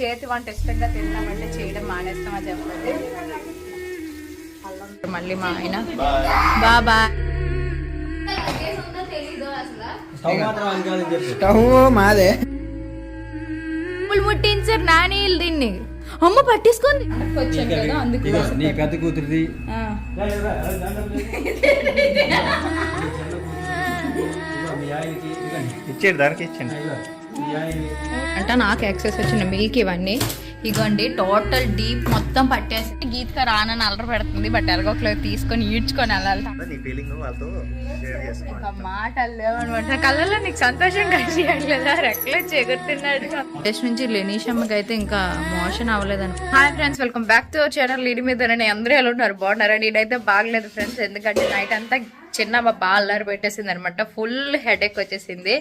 చేతి వంట ఇష్టంగా తిన్నామంటే చేయడం మానేస్తామా చెప్పండి. మళ్ళీ మా ఆయన. బాబా. స్టవ్ మాదే. ముట్టించారు నాని దీన్ని. అమ్మ ఇదిగో నీ పెద్ద కూతురిది. ఇచ్చేది దానికి ఇచ్చాను అంటే నాకు ఎక్సెస్ వచ్చిన మిల్క్ ఇవన్నీ. ఇగోండి టోటల్ డీప్ మొత్తం పట్టేసి గీతక రానని అలర పెడుతుంది. బట్ ఎలాగోకలో తీసుకొని ఈడ్చుకొని వెళ్ళాలి. నీ ఫీలింగ్ వాళ్ళతో షేర్ చేసుకో ఒక మాట లేవనమాట. కళ్ళలో నీకు సంతోషం కలిసియట్లేదా రెక్కలే చెగుతున్నాడు ఫస్ట్ నుంచి లెనీషమ్మకి అయితే ఇంకా మోషన్ అవ్వలేదని. Hi friends welcome back to our channel లీడి మీద అందరూ ఎలా ఉన్నారు? బాగున్నారా? నేనైతే బాగలేదు ఫ్రెండ్స్ ఎందుకంటే నైట్ అంతా చిన్న మా బాగా అల్లరి పెట్టేసింది అనమాట ఫుల్ హెడేక్ వచ్చేసింది.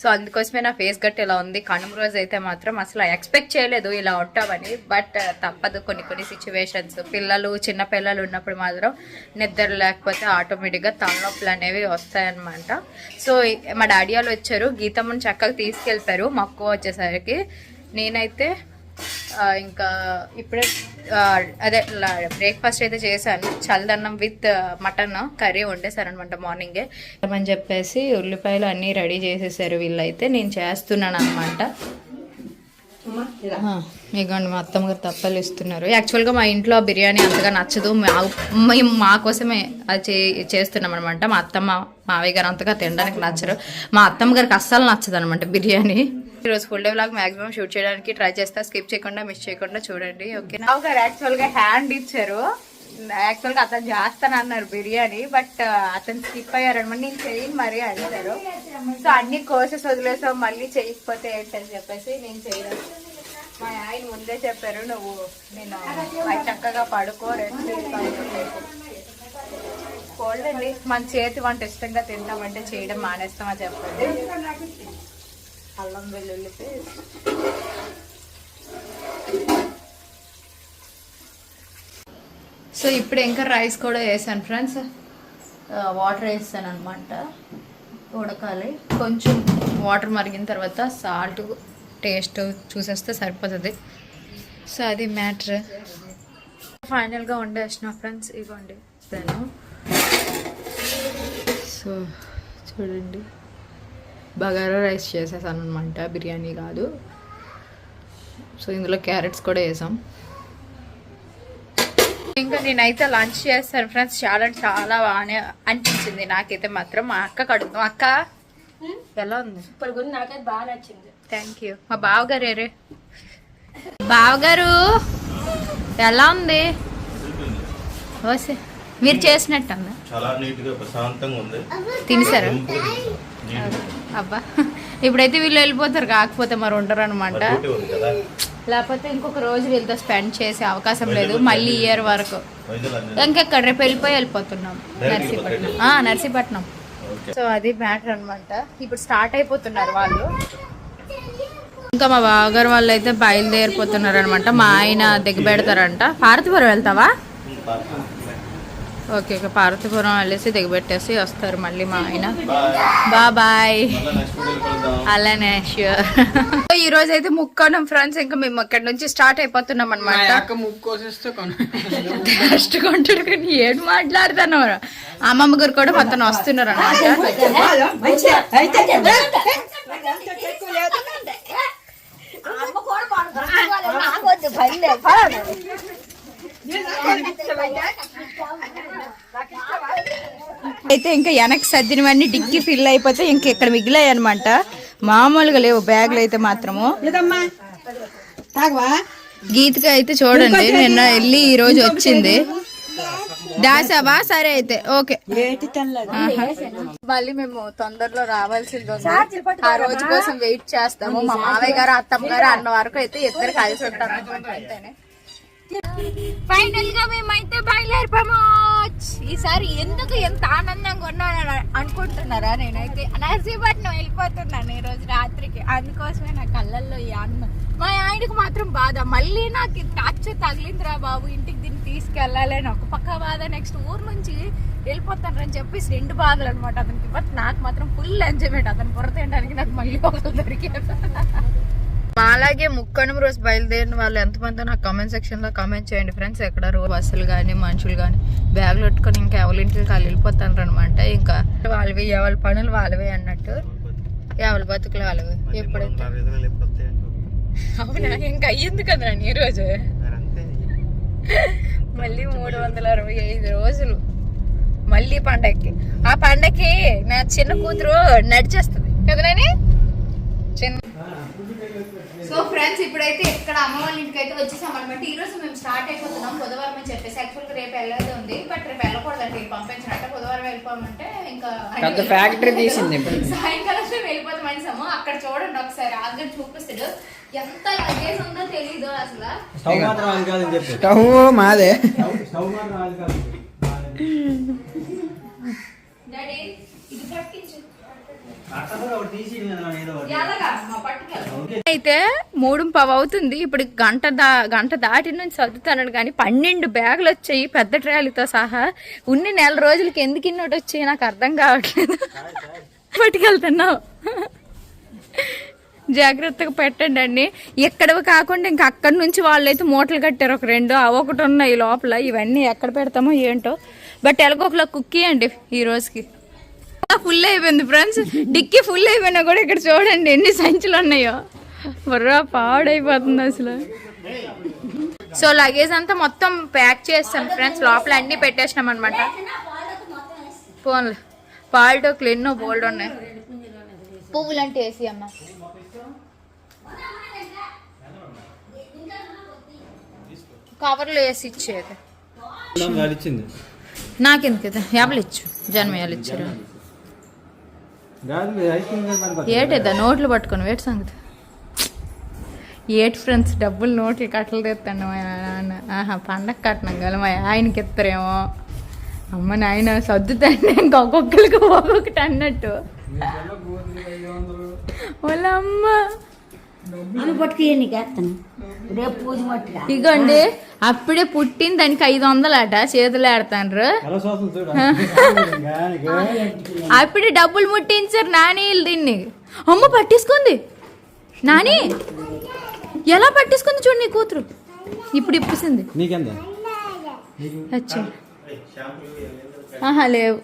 సో అందుకోసమే నా ఫేస్ గట్ ఇలా ఉంది. కనుమ రోజు అయితే మాత్రం అసలు ఎక్స్పెక్ట్ చేయలేదు ఇలా ఉంటామని బట్ uh, తప్పదు కొన్ని కొన్ని సిచ్యువేషన్స్ పిల్లలు చిన్న పిల్లలు ఉన్నప్పుడు మాత్రం నిద్ర లేకపోతే ఆటోమేటిక్గా తలనొప్పులు అనేవి వస్తాయన్నమాట. సో మా డాడీ వాళ్ళు వచ్చారు. గీతమ్మని చక్కగా తీసుకెళ్ళిపోయారు. మక్కువ వచ్చేసరికి నేనైతే ఇంకా ఇప్పుడే అదే బ్రేక్ఫాస్ట్ అయితే చేశాను. చల్లదన్నం విత్ మటన్ కర్రీ వండేశారనమాట మార్నింగే. అని చెప్పేసి ఉల్లిపాయలు అన్నీ రెడీ చేసేసారు వీళ్ళైతే. నేను చేస్తున్నాను అనమాట ఇగోండి మా అత్తమ్మ గారు తప్పలు ఇస్తున్నారు. యాక్చువల్గా మా ఇంట్లో బిర్యానీ అంతగా నచ్చదు. మా- మేము మా కోసమే అది చే చేస్తున్నాం అనమాట మా అత్తమ్మ మావయ్య గారు అంతగా తినడానికి నచ్చరు. మా అత్తమ్మ గారికి అస్సలు నచ్చదు అనమాట బిర్యానీ. ఈరోజు full day blog maximum shoot చేయడానికి ట్రై చేస్తా. స్కిప్ చేయకుండా మిస్ చేయకుండా చూడండి. ఓకే మావయ్య గారు యాక్చువల్గా హ్యాండ్ ఇచ్చారు. యాక్చువల్గా అతను చేస్తాను అన్నారు బిర్యానీ బట్ uh, అతను స్కిప్ అయ్యారనమాట నేను చేయను మరి అడిగారు. సో అన్ని కోర్సెస్ వదిలేసావు మళ్ళీ చేయకపోతే ఏంటని చెప్పేసి నేను చేయను. మా ఆయన ముందే చెప్పారు నువ్వు నేను చక్కగా పడుకో రెస్ట్ కోల్డ్ అండి. మన చేతి వంట ఇష్టంగా తింటామంటే చేయడం మానేస్తామని చెప్పండి అల్లం వెల్లుల్లి పేస్ట్. సో ఇప్పుడు ఇంకా రైస్ కూడా వేసాను ఫ్రెండ్స్. వాటర్ వేసాను అనమాట ఉడకాలి. కొంచెం వాటర్ మరిగిన తర్వాత సాల్ట్ టేస్ట్ చూసేస్తే సరిపోతుంది. సో అది మ్యాటర్. ఫైనల్గా వండేసిన ఫ్రెండ్స్ ఇవ్వండి సో చూడండి. బగారా రైస్ చేసేసాను అనమాట బిర్యానీ కాదు. సో ఇందులో క్యారెట్స్ కూడా వేసాం. ఇంకా నేనైతే లంచ్ చేస్తాను ఫ్రెండ్స్. చాలా అంటే చాలా బాగానే అనిపించింది. నాకైతే మాత్రం మా అక్క కడుగుతాం అక్క ఎలా ఉంది? నాకైతే బాగా నచ్చింది. థ్యాంక్ యూ మా బావగారు ఏరే బావగారు ఎలా ఉంది? ఓసే మీరు చేసినట్టు అన్న చాలా నీట్గా ప్రశాంతంగా ఉంది. తినేసారా? నీట్ అబ్బా. ఇప్పుడైతే వీళ్ళు వెళ్ళిపోతారు కాకపోతే మరి ఉండరు అనమాట లేకపోతే ఇంకొక రోజు వీళ్ళతో స్పెండ్ చేసే అవకాశం లేదు మళ్ళీ ఇయర్ వరకు. ఇంకెక్కడ రేపు వెళ్ళిపోయి వెళ్ళిపోతున్నాం నర్సీపట్నం. ఆ, నర్సీపట్నం. సో అది మ్యాటర్ అన్నమాట. ఇప్పుడు స్టార్ట్ అయిపోతున్నారు వాళ్ళు. ఇంకా మా బావగారు వాళ్ళు అయితే బయలుదేరిపోతున్నారు అనమాట మా ఆయన దిగబెడతారంట. పార్వతీపురం వెళ్తావా? ఓకే ఓకే పార్వతీపురం వెళ్ళేసి దిగబెట్టేసి వస్తారు మళ్ళీ మా ఆయన. బా బాయ్ మళ్ళీ నెక్స్ట్ వీడియో కలుద్దాం అలానే ష్యూర్ ఈ రోజు అయితే ముక్కోణం ఫ్రెండ్స్ ఇంకా మేము అక్కడ నుంచి స్టార్ట్ అయిపోతున్నాం అనమాట ఫస్ట్ కొంటాడు కానీ ఏడు మాట్లాడుతున్నారు అమ్మమ్మ గారు కూడా మొత్తం వస్తున్నారు అనమాట అయితే ఇంకా వెనక్కి సర్దినవన్నీ డిగ్గి ఫిల్ అయిపోతే ఇంక ఇక్కడ మిగిలాయి అనమాట మామూలుగా లేవు బ్యాగులు అయితే మాత్రము. గీతకి అయితే చూడండి నిన్న వెళ్ళి ఈ రోజు వచ్చింది. దాసావా? సరే అయితే ఓకే. మళ్ళీ మేము తొందరలో రావాల్సింది ఉంది. ఆ రోజు కోసం వెయిట్ చేస్తాము. మా మావయ్య గారు అత్తమ్మ గారు అన్న వరకు అయితే ఇద్దరు కలిసి అంతేనే. ఫైనల్గా మేమైతే బయలుదేరిపోయాము ఈసారి ఎందుకు ఎంత ఆనందంగా ఉన్నాను అనుకుంటున్నారా? నేనైతే నర్సీపట్నం వెళ్ళిపోతున్నాను ఈ రోజు రాత్రికి. అందుకోసమే నా కళ్ళల్లో ఈ ఆనందం. మా ఆయనకు మాత్రం బాధ. మళ్ళీ నాకు టచ్ తగిలిందిరా బాబు. ఇంటికి దీన్ని తీసుకెళ్ళాలని ఒక పక్క బాధ. నెక్స్ట్ ఊరు నుంచి వెళ్ళిపోతానని చెప్పేసి రెండు బాధలు అనమాట అతనికి బట్ నాకు మాత్రం ఫుల్ ఎంజాయ్మెంట్. అతను పొర తినడానికి నాకు మళ్ళీ ఒకరు దొరికారు. అలాగే ముక్కనుమ రోజు బయలుదేరిన వాళ్ళు ఎంతమంది నాకు కామెంట్ సెక్షన్లో కామెంట్ చేయండి. ఫ్రెండ్స్ ఎక్కడ రోజు బస్సులు కానీ మనుషులు కానీ బ్యాగులు పెట్టుకొని ఇంకా ఎవరి ఇంటికి వాళ్ళు వెళ్ళిపోతారు అనమాట ఇంకా వాళ్ళవి ఎవరి పనులు వాళ్ళవే అన్నట్టు. ఎవరి బతుకులు వాళ్ళవి. ఎప్పుడైతే అవునా? ఇంకా అయ్యింది కదా ఈ రోజు? మళ్ళీ మూడు వందల అరవై ఐదు రోజులు. మళ్ళీ పండక్కి. ఆ పండక్కి నా చిన్న కూతురు నడిచేస్తుంది. కదనని చిన్న సో ఫ్రెండ్స్ ఇప్పుడైతే ఇక్కడ అమ్మ వాళ్ళ ఇంటికి అయితే వచ్చేసాం అనమాట ఈ రోజు మేము స్టార్ట్ అయిపోతున్నాం బుధవారం అని చెప్పేసి. యాక్చువల్గా రేపు వెళ్ళేది ఉంది బట్ రేపు వెళ్ళకూడదండి పంపించినట్ట బుధవారం వెళ్ళిపోమంటే ఇంకా ఫ్యాక్టరీ తీసింది సాయంకాలం వెళ్ళిపోతాం అనేసాము. అక్కడ చూడండి ఒకసారి ఆల్రెడీ చూపిస్తాడు. ఎంత లగేజ్ ఉందో తెలీదు అసలు. స్టవ్ మాత్రం అది కాదని చెప్పు. స్టవ్ మాదే. స్టవ్ మాత్రం అది కాదు డాడీ ఇది పట్టించు అట్లా కూడా ఒకటి తీసి ఏదో ఒకటి. ఎలాగా మా పట్టుకెళ్ళ ఓకే. అయితే మూడు పవ అవుతుంది. ఇప్పుడు గంట దా గంట దాటి నుంచి చదువుతాను కానీ పన్నెండు బ్యాగులు వచ్చాయి పెద్ద ట్రాలీతో సహా. ఉన్ని నెల రోజులకి ఎందుకు ఇన్నోటి వచ్చాయి? నాకు అర్థం కావట్లేదు. పట్టుకెళ్తున్నావు. జాగ్రత్తగా పెట్టండి అండి ఎక్కడవి కాకుండా ఇంకా అక్కడి నుంచి వాళ్ళైతే మూటలు కట్టారు. ఒక రెండు అవి ఒకటి ఉన్నాయి లోపల. ఇవన్నీ ఎక్కడ పెడతామో ఏంటో. బట్ ఎలాగొకలా కుక్కీ అండి ఈ రోజుకి. ఫుల్ అయిపోయింది ఫ్రెండ్స్ డిక్కీ ఫుల్ అయిపోయినా కూడా ఇక్కడ చూడండి ఎన్ని సంచులు ఉన్నాయో. బుర్రా పాడైపోతుంది అసలు. సో లగేజ్ అంతా మొత్తం ప్యాక్ చేస్తాం ఫ్రెండ్స్ లోపల అన్ని పెట్టేసినాం అనమాట ఫోన్లు పాల్టోక్లు ఎన్నో బోల్డ్ ఉన్నాయి. పువ్వులు అంటే వేసి అమ్మ. కవర్లో వేసి ఇచ్చేది. నాకెందుకు ఇది? యాభలు ఇచ్చు. జన్మయాలు ఇచ్చారు. ఏటేదా నోట్లు పట్టుకొని వేటి సంగతి. ఏటి ఫ్రెండ్స్ డబ్బులు నోట్లు కట్టలు తెస్తాను మా నాన్న. ఆహా పండగ కట్నం కదా మా ఆయనకి ఇస్తారేమో అమ్మ నాయన సర్దుతాండి ఇంకొకరికి ఒక్కొక్కటి అన్నట్టు. వాళ్ళ అమ్మ. ఆమె పట్టుకు నీకు వేస్తాను. రేపు పూజ మట్టుగా. ఇగోండి అప్పుడే పుట్టింది దానికి ఐదు వందలు అట చేతులు ఆడతాండ్రు. అప్పుడే డబ్బులు ముట్టించారు నాని దీన్ని. అమ్మ పట్టేసుకుంది నాని ఎలా పట్టేసుకుంది చూడు నీ కూతురు. ఇప్పుడు ఇప్పిసింది అచ్చా. ఆహా లేవు.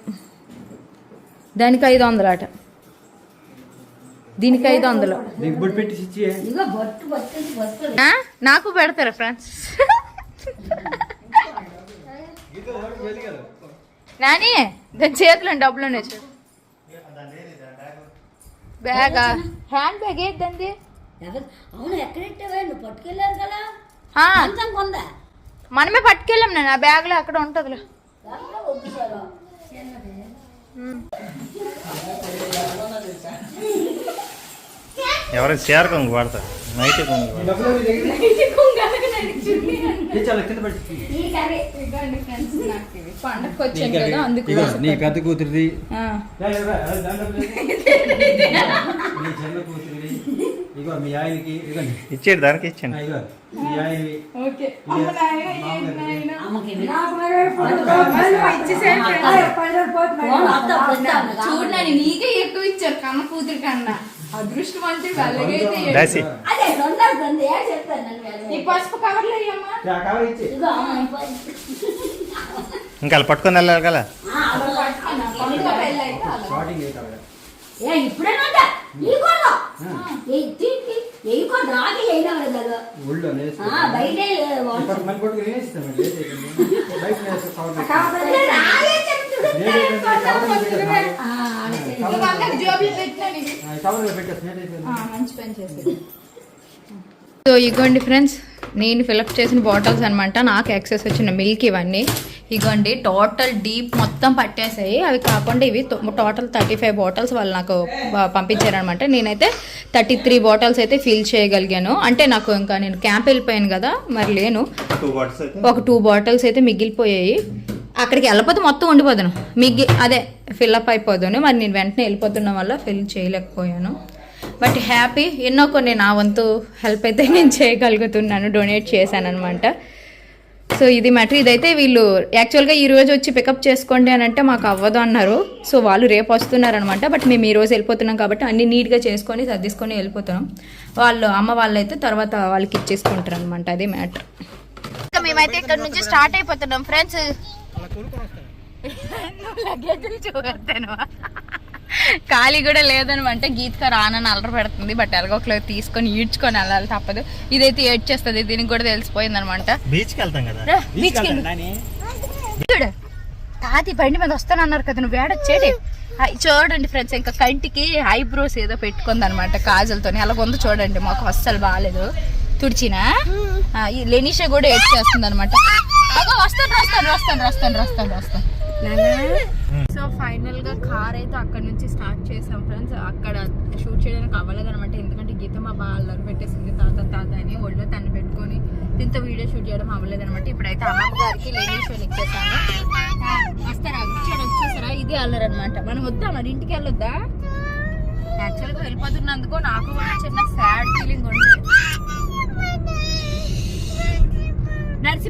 దానికి ఐదు వందలు అట దీనికి ఐదు వందలు. నీకు పెడతారా ఫ్రెండ్స్ నాని దాని చేతిలో డబ్బులు ఉన్నాయి చూడు. బ్యాగా. హ్యాండ్ బ్యాగ్ ఎవరు? అవును పట్టుకెళ్ళారు కదా. మనమే పట్టుకెళ్ళాం నేను ఆ బ్యాగ్లో అక్కడ ఉంటుందిలే. ఎవరైనా చీర కొంగు వాడతారు. నైట్ కొంగు నీ పెద్ద కూతురిది. ఇగో మీ ఆయనకి ఇచ్చేడు దానికి ఇచ్చాను. ఆ, ఇగో మీ ఆయనవి. ఓకే. ఇగో, మామగారిది. ఆమెకి చూడు నాని నీకే ఎక్కువ ఇచ్చారు కన్న కూతురు కన్నా. అదృష్టం అంటే వెళ్ళగైతే అదే రెండో కొంది ఏ చెప్తాను నన్ను. ఈ పసుపు కవర్లు అయ్యమ్మా ఆ కవర్ ఇచ్చి. ఇదిగో అమ్మ అయిపోయింది. ఇంకా అలా పట్టుకొని వెళ్ళాలి కదా? ఆ, ఏ ఇప్పుడేనంట. బయట రాగే సో ఇగోండి ఫ్రెండ్స్ నేను ఫిలప్ చేసిన బాటిల్స్ అనమాట నాకు యాక్సెస్ వచ్చిన మిల్క్ ఇవన్నీ. ఇగోండి టోటల్ డీప్ మొత్తం పట్టేసాయి. అవి కాకుండా ఇవి టోటల్ థర్టీ ఫైవ్ బాటిల్స్ వాళ్ళు నాకు పంపించారనమాట నేనైతే థర్టీ త్రీ బాటిల్స్ అయితే ఫిల్ చేయగలిగాను. అంటే నాకు ఇంకా నేను క్యాంప్ వెళ్ళిపోయాను కదా మరి లేను. ఒక టూ బాటిల్స్ అయితే మిగిలిపోయాయి. అక్కడికి వెళ్ళిపోతే మొత్తం ఉండిపోదును మీకు అదే ఫిల్అప్ అయిపోదును మరి నేను వెంటనే వెళ్ళిపోతున్న వల్ల ఫిల్ చేయలేకపోయాను. బట్ హ్యాపీ ఎన్నో కొన్ని నా వంతు హెల్ప్ అయితే నేను చేయగలుగుతున్నాను. డొనేట్ చేశాను అనమాట సో ఇది మ్యాటర్ ఇదైతే వీళ్ళు యాక్చువల్గా ఈ రోజు వచ్చి పికప్ చేసుకోండి అని అంటే మాకు అవ్వదు అన్నారు. సో వాళ్ళు రేపు వస్తున్నారనమాట బట్ మేము ఈ రోజు వెళ్ళిపోతున్నాం కాబట్టి అన్ని నీట్గా చేసుకొని సర్దిసుకొని వెళ్ళిపోతున్నాం. వాళ్ళు అమ్మ వాళ్ళైతే తర్వాత వాళ్ళకి ఇచ్చేసుకుంటారు అనమాట అది మ్యాటర్ ఇంకా మేమైతే ఇక్కడ నుంచి స్టార్ట్ అయిపోతున్నాం. ఫ్రెండ్స్ లగేజ్లు ఖాళీ కూడా లేదనమాట గీత్క రానని అలర పెడుతుంది బట్ ఎలాగోకలేదు తీసుకొని ఈడ్చుకొని వెళ్ళాలి తప్పదు. ఇదైతే ఏడ్చేస్తుంది దీనికి కూడా తెలిసిపోయింది అనమాట బీచ్కి వెళ్తాం కదా చూడు తాతి బండి మీద వస్తానన్నారు కదా నువ్వు వేడొచ్చేటి చూడండి ఫ్రెండ్స్ ఇంకా కంటికి ఐబ్రోస్ ఏదో పెట్టుకుంది అనమాట కాజల్తో అలా ఉందో చూడండి మాకు అస్సలు బాగాలేదు తుడిచినా? లెనిషా కూడా ఏడ్ చేస్తుంది అనమాట వస్తాను వస్తాను వస్తాను వస్తాను వస్తాను వస్తాను. సో ఫైనల్గా కార్ అయితే అక్కడ నుంచి స్టార్ట్ చేసాం ఫ్రెండ్స్. అక్కడ షూట్ చేయడానికి అవ్వలేదు అనమాట ఎందుకంటే గీత మా బాగా పెట్టేసింది. తాత తాత అని ఒళ్ళో తను పెట్టుకొని దీంతో వీడియో షూట్ చేయడం అవ్వలేదు అనమాట ఇప్పుడైతే అమ్మ గారికి లేడీస్ ఇచ్చేసాను. వస్తారా? వచ్చాడు వచ్చేసారా? ఇది అల్లరు అనమాట మనం వద్దా? మరి ఇంటికి వెళ్ళొద్దా? యాక్చువల్గా వెళ్ళిపోతున్నందుకు నాకు కూడా చిన్న సాడ్ ఫీలింగ్ ఉంది.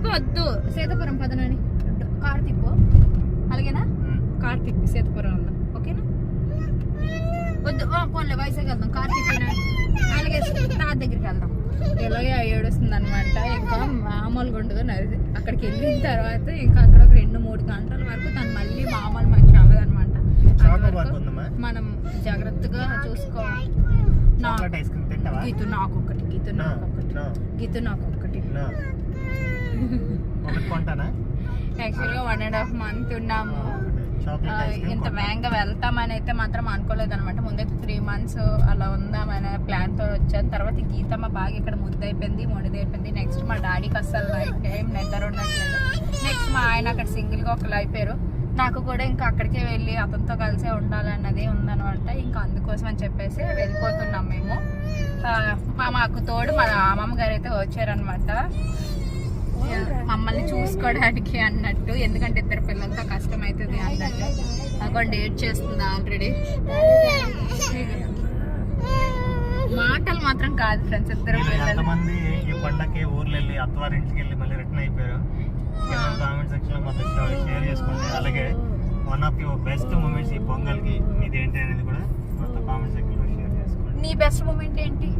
నడిచిపోవద్దు సీతాపురం పదనని. కార్ తిప్పు. అలాగేనా? కార్ తిప్పి సీతాపురం ఓకేనా? వద్దు పోన్లే వైజాగ్ వెళ్దాం. కార్ తిప్పినా అలాగే తాత దగ్గరికి వెళ్దాం. ఎలాగే ఏడుస్తుంది అనమాట ఇంకా మామూలుగా ఉండదు నడిచి అక్కడికి వెళ్ళిన తర్వాత ఇంకా అక్కడ ఒక రెండు మూడు గంటల వరకు తను మళ్ళీ మామూలు బార్ ఉందమ్మా? మనం జాగ్రత్తగా చూసుకోవాలి నా గీతు నాకు ఒకటి గీతు No, నాకు ఒకటి no, గీతు నాకు యాక్చువల్గా వన్ అండ్ హాఫ్ మంత్ ఉన్నాము. ఇంత వేగంగా వెళ్తామని అయితే మాత్రం అనుకోలేదు అనమాట ముందైతే త్రీ మంత్స్ అలా ఉందామనే ప్లాన్తో వచ్చాను తర్వాత గీతమ్మ బాగా ఇక్కడ ముద్దైపోయింది ముడిదైపోయింది. నెక్స్ట్ మా డాడీకి అస్సలు నైట్ టైం నిద్ర ఉండట్లేదు. నెక్స్ట్ మా ఆయన అక్కడ సింగిల్గా ఒకళ్ళు అయిపోయారు. నాకు కూడా ఇంకా అక్కడికే వెళ్ళి అతనితో కలిసే ఉండాలన్నది ఉందనమాట. ఇంకా అందుకోసం అని చెప్పేసి వెళ్ళిపోతున్నాం మేము. మాకు తోడు మా అమ్మమ్మ గారు అయితే వచ్చారనమాట. మమ్మల్ని చూసుకోవడానికి అన్నట్టు. ఎందుకంటే ఇద్దరు పిల్లలతో కష్టం అవుతుంది అన్నట్టు. అక్కడ డేట్ చేస్తుంది ఆల్రెడీ. మాటలు మాత్రం కాదు ఫ్రెండ్స్ ఇద్దరు ఎంతమంది ఈ పండగకి ఊర్లో వెళ్ళి అత్తవారింటికి వెళ్ళి మళ్ళీ రిటర్న్ అయిపోయారు. కామెంట్ సెక్షన్లో మొత్తం షేర్ చేసుకోండి. అలాగే one of your best moments ఈ పొంగల్కి మీది ఏంటి అనేది కూడా మొత్తం కామెంట్ సెక్షన్లో షేర్ చేసుకోండి. నీ బెస్ట్ మూమెంట్ ఏంటి?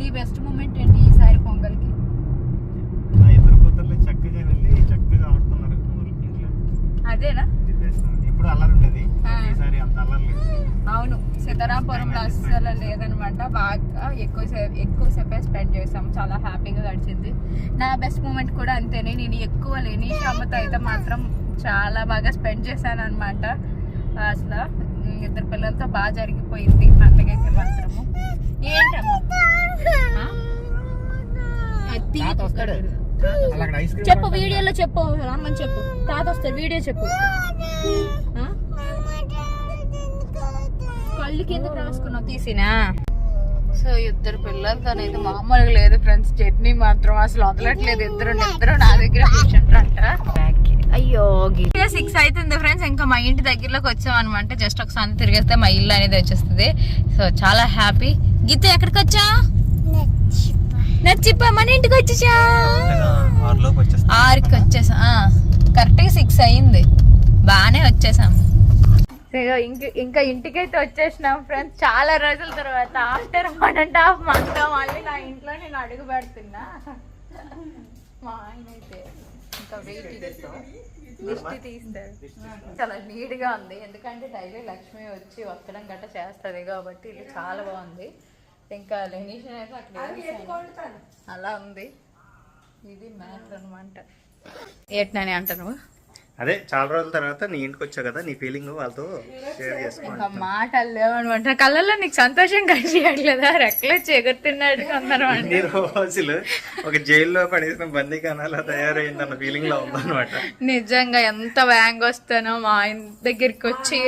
నీ బెస్ట్ మూమెంట్ ఏంటి ఈసారి పొంగల్కి? ఇద్దరు కూతుర్లు చక్కగా వెళ్ళి చక్కగా ఆడుతున్నారు ఇంట్లో. అదేనా. ఇప్పుడు అల్లరి ఉండేది. ఈసారి అంత అల్లరి లేదు. అవును. సీతారాంపురంలో అస్సలు లేదనమాట. బాగా ఎక్కువ సేపు ఎక్కువ సేపే స్పెండ్ చేసాం. చాలా హ్యాపీగా గడిచింది. నా బెస్ట్ మూమెంట్ కూడా అంతేనే. నేను ఎక్కువ లేని అమ్మతో అయితే మాత్రం చాలా బాగా స్పెండ్ చేశాను అనమాట అసలు ఇద్దరు పిల్లలతో బాగా జరిగిపోయింది. పండగైతే మాత్రము. ఏంటమ్మా? చెప్పు వీడియోలో చెప్పు రమ్మని చెప్పు. తాత వస్తాడు వీడియో చెప్పు. ఆ? కళ్ళు కిందకి రాసుకున్నావు? తీసినా? సో ఇద్దరు పిల్లలతో అనేది మామూలుగా లేదు ఫ్రెండ్స్. జర్నీ మాత్రం అసలు వదలట్లేదు. ఇద్దరు ఇద్దరు నా దగ్గర కూర్చుంటారంట. అయ్యో సిక్స్ అవుతుంది ఫ్రెండ్స్. ఇంకా మా ఇంటి దగ్గరలోకి వచ్చాం అనమాట జస్ట్ ఒకసారి తిరిగేస్తే మా ఇల్లు అనేది వచ్చేస్తుంది. సో చాలా హ్యాపీ. గీత ఎక్కడికి వచ్చా? నచ్చిప్ప మన ఇంటికి వచ్చేసా? ఆరుకి వచ్చేసా? కరెక్ట్గా సిక్స్ అయింది. బాగానే వచ్చేసాం. ఇంకా ఇంకా ఇంటికైతే వచ్చేసినాం ఫ్రెండ్స్. చాలా రోజుల తర్వాత after one and half month మళ్ళీ నా ఇంట్లో నేను అడుగు పెడుతున్నా. మా ఆయన అయితే ఇంకా వెయిటింగ్ దిష్టి తీస్తారు చాలా నీట్గా ఉంది. ఎందుకంటే డైలీ లక్ష్మి వచ్చి వత్తడం గట్ట చేస్తుంది కాబట్టి ఇది చాలా బాగుంది. ఇంకా లెనీషన్ అయితే. అలా ఉంది. ఇది మ్యాటర్ అనమాట ఏటని అంటాను అదే చాలా రోజుల తర్వాత నీ ఇంటికి వచ్చావు కదా నీ ఫీలింగ్ వాళ్ళతో షేర్ చేసుకోండి ఇంకా మాటలు లేవనమాట కళ్ళల్లో నీకు సంతోషం కనిపించట్లేదా రెక్కలు చెగురుతున్నట్టు అందరమాట ఇన్ని రోజులు ఒక జైల్లో పడేసిన బందీఖానాలా తయారైందన్న ఫీలింగ్లో ఉందన్నమాట. నిజంగా ఎంత వ్యాంగ్ వస్తానో మా ఆయన దగ్గరికి వచ్చి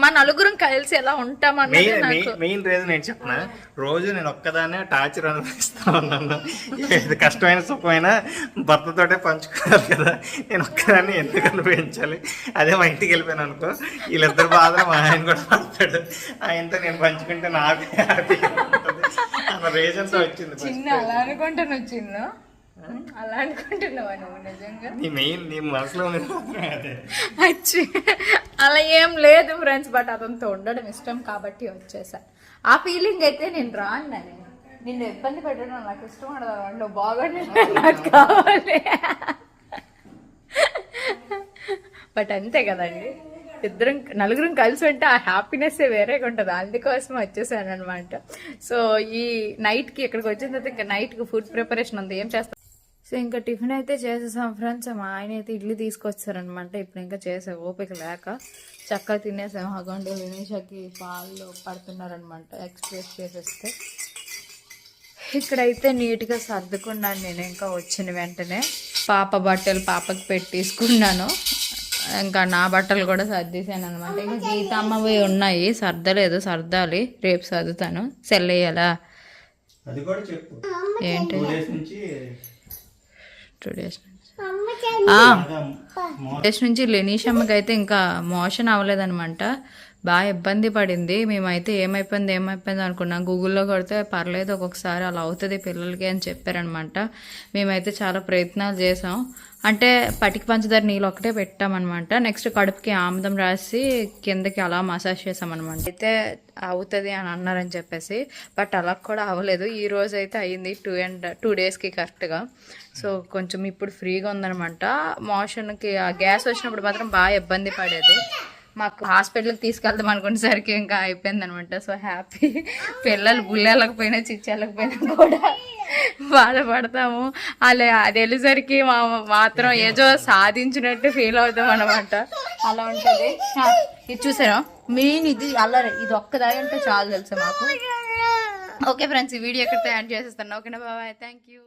మా నలుగురం కలిసి ఎలా ఉంటామన్నది మెయిన్ రీజన్ ఏంటి చెప్పిన? రోజు నేను ఒక్కదానే టార్చర్ అనుభవిస్తా ఉన్నాను కష్టమైన సుఖమైన భర్తతోటే పంచుకోవాలి కదా. నేను ఒక్కదాన్ని ఎందుకు అనుభవించాలి అదే మా ఇంటికి వెళ్ళిపోయాను అనుకో. వీళ్ళిద్దరు బాధలు మా ఆయన కూడా పడతాడు ఆయనతో నేను పంచుకుంటే నాకు హ్యాపీగా ఉంటుంది. అన్న రీజన్తో వచ్చింది. చిన్న అలా అనుకుంటాను చిన్న? అలా అనుకుంటున్నావా నువ్వు నిజంగా? నీ మెయిన్ నీ మనసులో అచ్చి. అలా ఏం లేదు ఫ్రెండ్స్ బట్ అతనితో ఉండడం ఇష్టం కాబట్టి వచ్చేసా. ఆ ఫీలింగ్ అయితే నేను రాను నేను నిన్ను ఇబ్బంది పెట్టడం నాకు ఇష్టం ఉండదు. నువ్వు బాగుండే నాకు కావాలి. బట్ అంతే కదండి. ఇద్దరం నలుగురం కలిసి ఉంటే ఆ హ్యాపీనెస్ వేరేగా ఉంటుంది. అందుకోసం వచ్చేసాను అనమాట సో ఈ నైట్కి ఇక్కడికి వచ్చిన తర్వాత ఇంకా నైట్కి ఫుడ్ ప్రిపరేషన్ ఉంది. ఏం చేస్తాం సో ఇంకా టిఫిన్ అయితే చేసేసాం ఫ్రెండ్స్. మా ఆయన అయితే ఇడ్లీ తీసుకొచ్చారనమాట ఇప్పుడు ఇంకా చేసే ఓపిక లేక చక్కగా తినేసాం. అగండి వినేషకి పాలు పడుతున్నారనమాట ఎక్స్ప్రెస్ చేసేస్తే. ఇక్కడైతే నీట్గా సర్దుకున్నాను నేను ఇంకా వచ్చిన వెంటనే. పాప బట్టలు పాపకి పెట్టేసుకున్నాను. ఇంకా నా బట్టలు కూడా సర్దేశాను అనమాట ఇంకా గీతమ్మవి ఉన్నాయి. సర్దలేదు సర్దాలి. రేపు సర్దుతాను. సెల్ వేయాలా అది కూడా చెప్పు. ఏంటి? టూ డేస్ నుంచి టూ డేస్ నుంచి. లెనీషమ్మకి అయితే ఇంకా మోషన్ అవ్వలేదనమాట బాగా ఇబ్బంది పడింది. మేమైతే ఏమైపోయింది ఏమైపోయింది అనుకున్నాం. గూగుల్లో కొడితే పర్లేదు ఒక్కొక్కసారి అలా అవుతుంది పిల్లలకి అని చెప్పారనమాట. మేమైతే చాలా ప్రయత్నాలు చేసాం. అంటే పటికి పంచదార నీళ్ళు ఒకటే పెట్టామన్నమాట నెక్స్ట్ కడుపుకి ఆముదం రాసి కిందకి అలా మసాజ్ చేసామన్నమాట అయితే అవుతుంది అని అన్నారని చెప్పేసి బట్ అలా కూడా అవ్వలేదు. ఈ రోజు అయితే అయ్యింది టూ అండ్ టూ డేస్కి కరెక్ట్గా. సో కొంచెం ఇప్పుడు ఫ్రీగా ఉందనమాట. మోషన్కి ఆ గ్యాస్ వచ్చినప్పుడు మాత్రం బాగా ఇబ్బంది పడేది. మాకు హాస్పిటల్కి తీసుకెళ్దాం అనుకునేసరికి ఇంకా అయిపోయింది అనమాట సో హ్యాపీ. పిల్లలు బుల్లెళ్ళకపోయినా చిచ్చెళ్ళకపోయినా కూడా బాధపడతాము. అలా అది వెళ్ళేసరికి మా మాత్రం ఏదో సాధించినట్టు ఫీల్ అవుతాం అనమాట అలా ఉంటుంది. ఇది చూసారా? మెయిన్ ఇది అల్లరి. ఇది ఒక్కదాయి అంటే చాలు తెలుసు మాకు. ఓకే ఫ్రెండ్స్ ఈ వీడియో ఎక్కడితో యాడ్ చేసేస్తాను. ఓకేనా బాబాయ్? Thank you